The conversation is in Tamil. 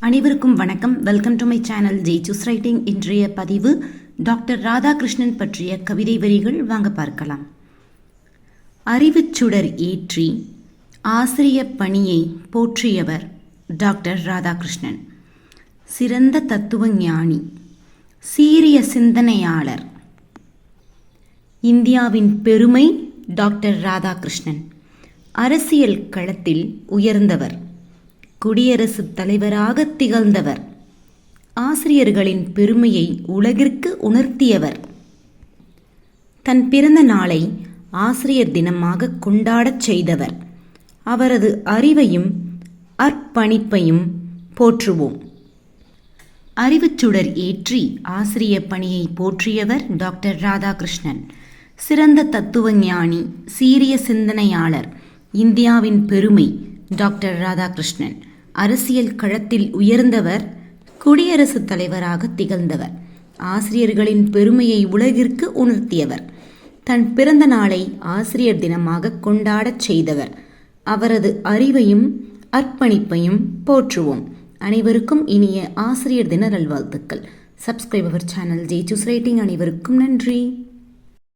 அனைவருக்கும் வணக்கம். Welcome to my channel Jai choose writing இன்றைய பதிவு டாக்டர் ராதாகிருஷ்ணன் பற்றிய கவிதை வரிகள். வாங்க பார்க்கலாம். அறிவுச் சுடர் ஏற்றி ஆசிரிய பணியை போற்றியவர் டாக்டர் ராதாகிருஷ்ணன். சிறந்த தத்துவ ஞானி சீரிய சிந்தனையாளர். இந்தியாவின் பெருமை டாக்டர் ராதாகிருஷ்ணன். அரசியல் களத்தில் உயர்ந்தவர். குடியரசுத் தலைவராக திகழ்ந்தவர். ஆசிரியர்களின் பெருமையை உலகிற்கு உணர்த்தியவர். தன் பிறந்த நாளை ஆசிரியர் தினமாக கொண்டாடச் செய்தவர். அவரது அறிவையும் அர்ப்பணிப்பையும் போற்றுவோம். அறிவுச்சுடர் ஏற்றி ஆசிரிய பணியை போற்றியவர் டாக்டர் ராதாகிருஷ்ணன். சிறந்த தத்துவ ஞானி சீரிய சிந்தனையாளர் இந்தியாவின் பெருமை டாக்டர் ராதாகிருஷ்ணன். அரசியல் களத்தில் உயர்ந்தவர் குடியரசுத் தலைவராக திகழ்ந்தவர். ஆசிரியர்களின் பெருமையை உலகிற்கு உணர்த்தியவர். தன் பிறந்த நாளை ஆசிரியர் தினமாக கொண்டாடச் செய்தவர். அவரது அறிவையும் அர்ப்பணிப்பையும் போற்றுவோம். அனைவருக்கும் இனிய ஆசிரியர் தின நல்வாழ்த்துக்கள். Subscribe channel Jai choose rating அனைவருக்கும் நன்றி.